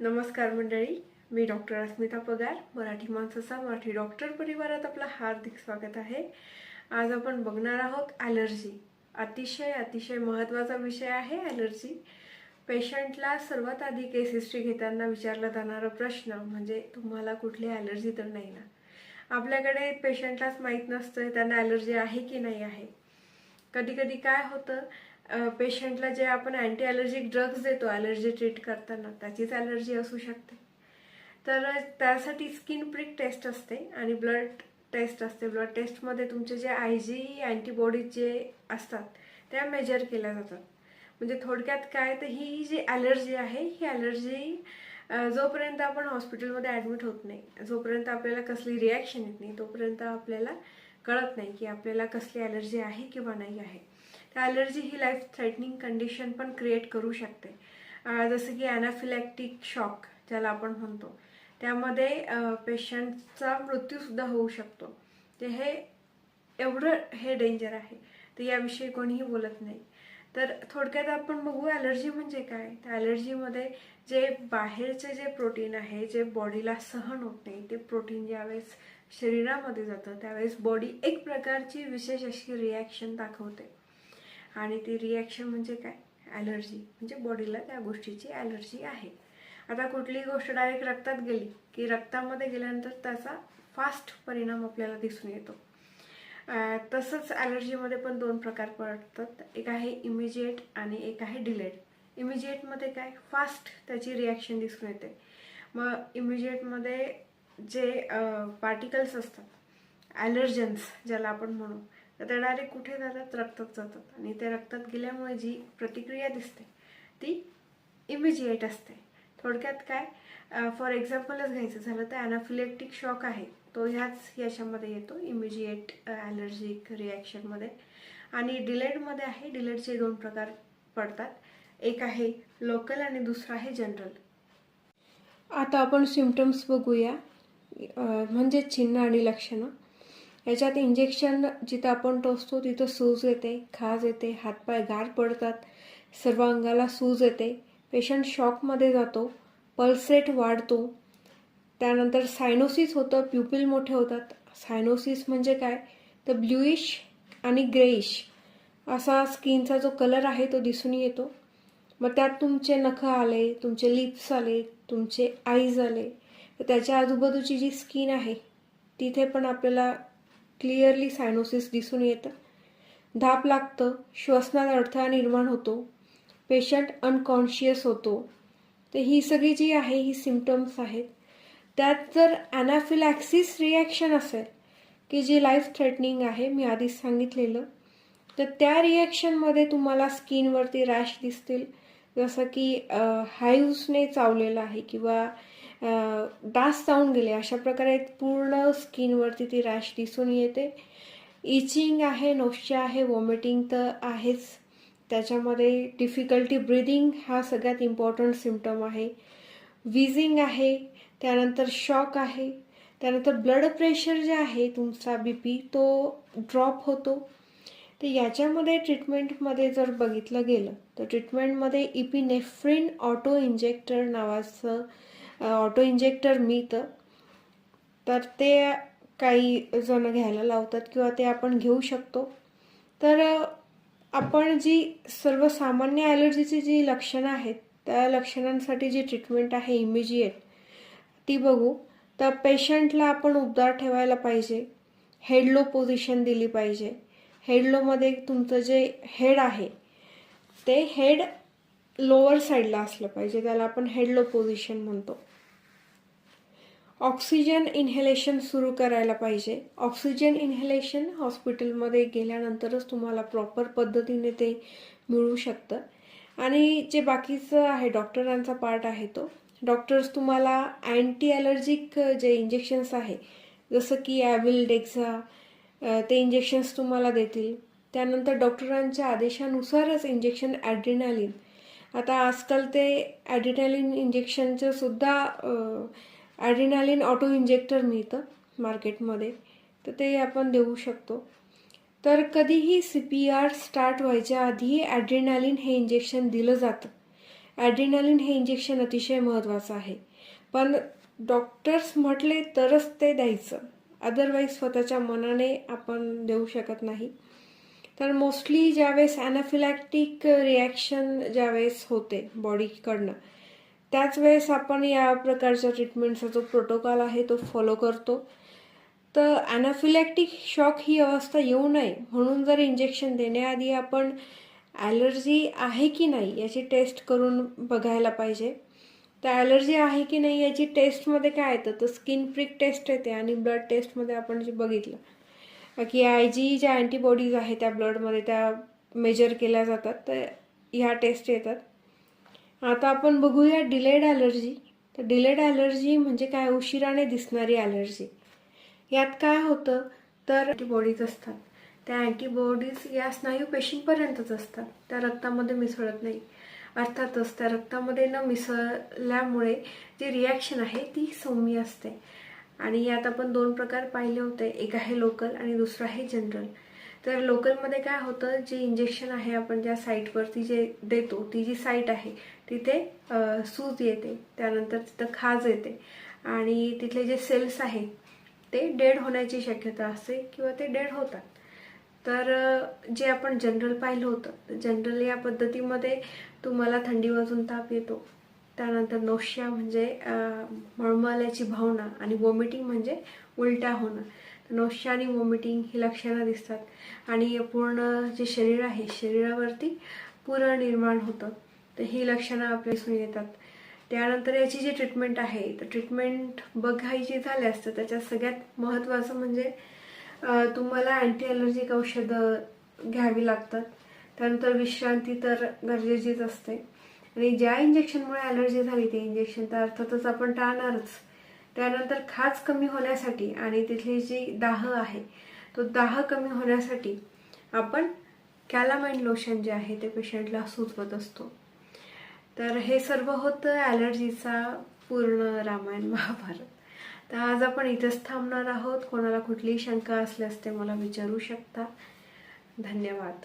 नमस्कार मंडळी मी डॉक्टर अस्मिता पगार मराठी माणसाचा मराठी डॉक्टर परिवारात आपलं हार्दिक स्वागत आहे. आज आपण बघणार आहोत ॲलर्जी. अतिशय अतिशय महत्त्वाचा विषय आहे ॲलर्जी. पेशंटला सर्वात आधी केस हिस्ट्री घेताना विचारला जाणारा प्रश्न म्हणजे तुम्हाला कुठली ॲलर्जी तर नाही ना? आपल्याकडे पेशंटलाच माहीत नसतं त्यांना ॲलर्जी आहे की नाही आहे. कधी कधी काय होतं पेशंटला जे आपण अँटी ॲलर्जिक ड्रग्ज देतो ॲलर्जी ट्रीट करताना त्याचीच ॲलर्जी असू शकते. तर त्यासाठी स्किन प्रिक टेस्ट असते आणि ब्लड टेस्ट असते. ब्लड टेस्टमध्ये तुमचे जे आय जी अँटीबॉडीज जे असतात त्या मेजर केल्या जातात. म्हणजे थोडक्यात काय तर ही जी ॲलर्जी आहे ही ॲलर्जी जोपर्यंत आपण हॉस्पिटलमध्ये ॲडमिट होत नाही जोपर्यंत आपल्याला कसली रिॲक्शन येत नाही तोपर्यंत आपल्याला कळत नाही की आपल्याला कसली ॲलर्जी आहे किंवा नाही आहे. तर ॲलर्जी ही लाईफ थ्रेटनिंग कंडिशन पण क्रिएट करू शकते. जसं की ॲनाफिलॅक्टिक शॉक ज्याला आपण म्हणतो. त्यामध्ये पेशंटचा मृत्यूसुद्धा होऊ शकतो. ते हे एवढं हे डेंजर आहे. तर याविषयी कोणीही बोलत नाही. तर थोडक्यात आपण बघू ॲलर्जी म्हणजे काय? तर ॲलर्जीमध्ये जे बाहेरचे जे प्रोटीन आहे जे बॉडीला सहन होत नाही ते प्रोटीन ज्यावेळेस शरीरामध्ये जातं त्यावेळेस बॉडी एक प्रकारची विशेष अशी रिॲक्शन दाखवते. आणि ती रिॲक्शन म्हणजे काय? ॲलर्जी म्हणजे बॉडीला त्या गोष्टीची ॲलर्जी आहे. आता कुठलीही गोष्ट डायरेक्ट रक्तात गेली की रक्तामध्ये गेल्यानंतर त्याचा फास्ट परिणाम आपल्याला दिसून येतो. तसंच ॲलर्जीमध्ये पण दोन प्रकार पडतात. एक आहे इमिजिएट आणि एक आहे डिलेड इमिजिएटमध्ये काय? फास्ट त्याची रिॲक्शन दिसून येते. मग इमिजिएटमध्ये जे पार्टिकल्स असतात ॲलर्जन्स ज्याला आपण म्हणू तर डायरेक्ट कुठे जातात? रक्तात जातात. आणि ते रक्तात गेल्यामुळे जी प्रतिक्रिया दिसते ती इमिजिएट असते. थोडक्यात काय? फॉर एक्झाम्पलच घ्यायचं झालं तर अनाफिलेक्टिक शॉक आहे. तो ह्याच याच्यामध्ये येतो इमिजिएट ॲलर्जिक रिॲक्शनमध्ये आणि डिलेडमध्ये आहे. डिलेडचे दोन प्रकार पडतात. एक आहे लोकल आणि दुसरा आहे जनरल आता आपण सिमटम्स बघूया. म्हणजे चिन्ह आणि लक्षणं. याच्यात इंजेक्शन जिथं आपण टोचतो तिथं सूज येते खाज येते हातपाय गार पडतात सर्व अंगाला सूज येते. पेशंट शॉकमध्ये जातो पल्सेट वाढतो. त्यानंतर सायनोसिस होतं प्युपिल मोठे होतात. सायनोसिस म्हणजे काय? तर ब्ल्युइश आणि ग्रेइश असा स्किनचा जो कलर आहे तो दिसून येतो. मग त्यात तुमचे नखं आले तुमचे लिप्स आले तुमचे आईज आले. तर त्याच्या आजूबाजूची जी स्किन आहे तिथे पण आपल्याला क्लिअरली सायनोसिस दिसून येतं. धाप लागतं श्वसनात अडथळा निर्माण होतो पेशंट अनकॉन्शियस होतो. तर ही सगळी जी आहे ही सिमटम्स आहेत. त्यात जर ॲनाफिलॅक्सिस रिॲक्शन असेल की जी लाईफ थ्रेटनिंग आहे मी आधीच सांगितलेलं तर त्या रिॲक्शनमध्ये तुम्हाला स्किनवरती रॅश दिसतील. जसं की हाईव्सने चावलेलं आहे किंवा डास चावून गेले. अशा प्रकारे पूर्ण स्किनवरती ती रॅश दिसून येते. इचिंग आहे नोश्या आहे वॉमिटिंग तर आहेच. त्याच्यामध्ये डिफिकल्टी ब्रिदिंग हा सगळ्यात इम्पॉर्टंट सिम्पटम आहे. विझिंग आहे त्यानंतर शॉक आहे. त्यानंतर ब्लड प्रेशर जे आहे तुमचा बी पी तो ड्रॉप होतो. तर याच्यामध्ये ट्रीटमेंटमध्ये जर बघितलं गेलं तर ट्रीटमेंटमध्ये इपिनेफ्रिन ऑटो इंजेक्टर नावाचं ऑटो इंजेक्टर मिळतं. तर ते काही जण घ्यायला लावतात किंवा ते आपण घेऊ शकतो. तर आपण जी सर्वसामान्य ॲलर्जीची जी लक्षणं आहेत त्या लक्षणांसाठी जी ट्रीटमेंट आहे इमिजिएट ती बघू. तर पेशंटला आपण उबदार ठेवायला पाहिजे. हेडलो पोझिशन दिली पाहिजे. हेडलोमध्ये तुमचं जे हेड आहे ते हेड लोअर साईडला असलं पाहिजे त्याला आपण हेडलो पोझिशन म्हणतो. ऑक्सिजन इन्हेलेशन सुरू करायला पाहिजे. ऑक्सिजन इन्हेलेशन हॉस्पिटलमध्ये गेल्यानंतरच तुम्हाला प्रॉपर पद्धतीने ते मिळू शकतं. आणि जे बाकीचं आहे डॉक्टरांचा पार्ट आहे तो. डॉक्टर्स तुम्हाला अँटी ॲलर्जिक जे इंजेक्शन्स आहे जसं की ॲविल डेक्झा ते इंजेक्शन्स तुम्हाला देतील. त्यानंतर डॉक्टरांच्या आदेशानुसारच इंजेक्शन ॲड्रिनालिन आता आजकाल ते ॲडिनॅलिन इंजेक्शनचं सुद्धा ॲड्रिनालिन ऑटो इंजेक्टर मिळतं मार्केटमध्ये तर ते आपण देऊ शकतो. तर कधीही सी पी आर स्टार्ट व्हायच्या आधी ॲड्रिनालिन हे इंजेक्शन दिलं जातं. ॲड्रिनालिन हे इंजेक्शन अतिशय महत्त्वाचं आहे. पण डॉक्टर्स म्हटले तरच ते द्यायचं. अदरवाईज स्वतःच्या मनाने आपण देऊ शकत नाही. तर मोस्टली ज्यावेळेस ॲनाफिलॅक्टिक रिॲक्शन ज्यावेळेस होते बॉडीकडनं त्याच वेळेस आपण या प्रकारच्या ट्रीटमेंटचा जो प्रोटोकॉल आहे तो फॉलो करतो. तर ॲनाफिलॅक्टिक शॉक ही अवस्था येऊ नये म्हणून जर इंजेक्शन देण्याआधी आपण ॲलर्जी आहे की नाही याची टेस्ट करून बघायला पाहिजे. तर ॲलर्जी आहे की नाही याची टेस्टमध्ये काय येतं? तर स्किन प्रिक टेस्ट येते आणि ब्लड टेस्टमध्ये आपण जे बघितलं की आय जी ज्या अँटीबॉडीज आहेत त्या ब्लडमध्ये त्या मेजर केल्या जातात तर ह्या टेस्ट येतात. आता आपण बघूया डिलेड ॲलर्जी तर डिलेड ॲलर्जी म्हणजे काय? उशिराने दिसणारी ॲलर्जी यात काय होतं? तर अँटीबॉडीज असतात. त्या अँटीबॉडीज या स्नायू पेशींपर्यंतच असतात. त्या रक्तामध्ये मिसळत नाही. अर्थातच त्या रक्तामध्ये न मिसळल्यामुळे जी रिॲक्शन आहे ती सौम्य असते. आणि यात आपण दोन प्रकार पाहिले होते. एक आहे लोकल आणि दुसरं आहे जनरल तर लोकलमध्ये काय होतं जे इंजेक्शन आहे आपण ज्या साईटवरती जे देतो ती जी साईट आहे तिथे सूज येते. त्यानंतर तिथं खाज येते. आणि तिथले जे सेल्स आहेत ते डेड होण्याची शक्यता असते किंवा ते डेड होतात. तर जे आपण जनरल पाहिलं होतं जनरल या पद्धतीमध्ये तुम्हाला थंडी वाजून ताप येतो. त्यानंतर नोशिया म्हणजे मळमळल्याची भावना आणि वॉमिटिंग म्हणजे उलट्या होणं. तर नोशिया आणि वॉमिटिंग ही लक्षणं दिसतात. आणि पूर्ण जे शरीर आहे शरीरावरती पुरळ निर्माण होतं. तर ही लक्षणं आपल्या दिसून येतात. त्यानंतर याची जी ट्रीटमेंट आहे तर ट्रीटमेंट बघायची झाल्यास तर त्याच्यात सगळ्यात महत्त्वाचं म्हणजे तुम्हाला अँटी ॲलर्जिक औषधं घ्यावी लागतात. त्यानंतर विश्रांती तर गरजेचीच असते. आणि ज्या इंजेक्शनमुळे ॲलर्जी झाली ते इंजेक्शन तर अर्थातच आपण टाळणारच. त्यानंतर खाज कमी होण्यासाठी आणि तिथली जी दाह आहे तो दाह कमी होण्यासाठी आपण कॅलामाइन लोशन जे आहे ते पेशंटला सुचवत असतो. तर हे सर्व होतं ॲलर्जीचा पूर्ण रामायण महाभारत. तर आज आपण इथंच थांबणार आहोत. कोणाला कुठलीही शंका असल्यास ते मला विचारू शकता. धन्यवाद.